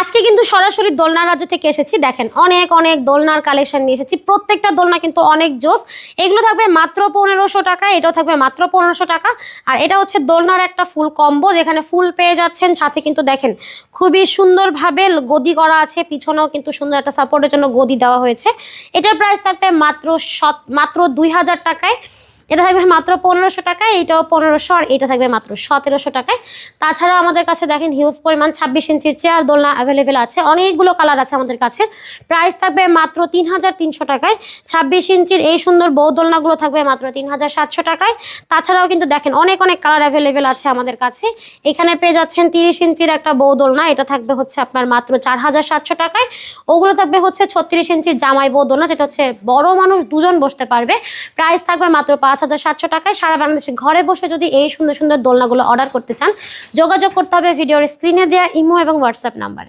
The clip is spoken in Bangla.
আজকে কিন্তু সরাসরি দোলনা রাজ্য থেকে এসেছি। দেখেন, অনেক অনেক দোলনার কালেকশন নিয়ে এসেছি। প্রত্যেকটা দোলনা কিন্তু অনেক জোস। এগুলো থাকবে মাত্র পনেরোশো টাকা, এটাও থাকবে মাত্র পনেরোশো টাকা। আর এটা হচ্ছে দোলনার একটা ফুল কম্বো, যেখানে ফুল পেয়ে যাচ্ছেন। সাথে কিন্তু দেখেন, খুবই সুন্দরভাবে গদি করা আছে। পিছনেও কিন্তু সুন্দর একটা সাপোর্টের জন্য গদি দেওয়া হয়েছে। এটার প্রাইস থাকবে মাত্র সত মাত্র দুই হাজার টাকায়। এটা থাকবে মাত্র পনেরোশো টাকায় এইটাও পনেরোশো আর এটা থাকবে মাত্র সতেরোশো টাকায়। তাছাড়া আমাদের কাছে দেখেন হিউজ পরিমাণ ছাব্বিশ ইঞ্চির চেয়ার দোলনা অ্যাভেলেবেল আছে। অনেকগুলো কালার আছে আমাদের কাছে। প্রাইস থাকবে মাত্র তিন হাজার তিনশো টাকায়। ছাব্বিশ ইঞ্চির এই সুন্দর বউ দোলনাগুলো থাকবে মাত্র তিন হাজার সাতশো টাকায়। তাছাড়াও কিন্তু দেখেন অনেক অনেক কালার অ্যাভেলেবেল আছে আমাদের কাছে। এখানে পেয়ে যাচ্ছেন তিরিশ ইঞ্চির একটা বউ দোলনা, এটা থাকবে হচ্ছে আপনার মাত্র চার হাজার সাতশো টাকায়। ওগুলো থাকবে হচ্ছে ছত্রিশ ইঞ্চির জামাই বউ দোলনা, যেটা হচ্ছে বড় মানুষ দুজন বসতে পারবে। প্রাইস থাকবে মাত্র পাঁচ হাজার সাতশো টাকায় সারা বাংলাদেশে ঘরে বসে যদি এই সুন্দর সুন্দর দোলনাগুলো অর্ডার করতে চান, যোগাযোগ করতে হবে ভিডিওর স্ক্রিনে দেওয়া ইমো এবং হোয়াটসঅ্যাপ নাম্বারে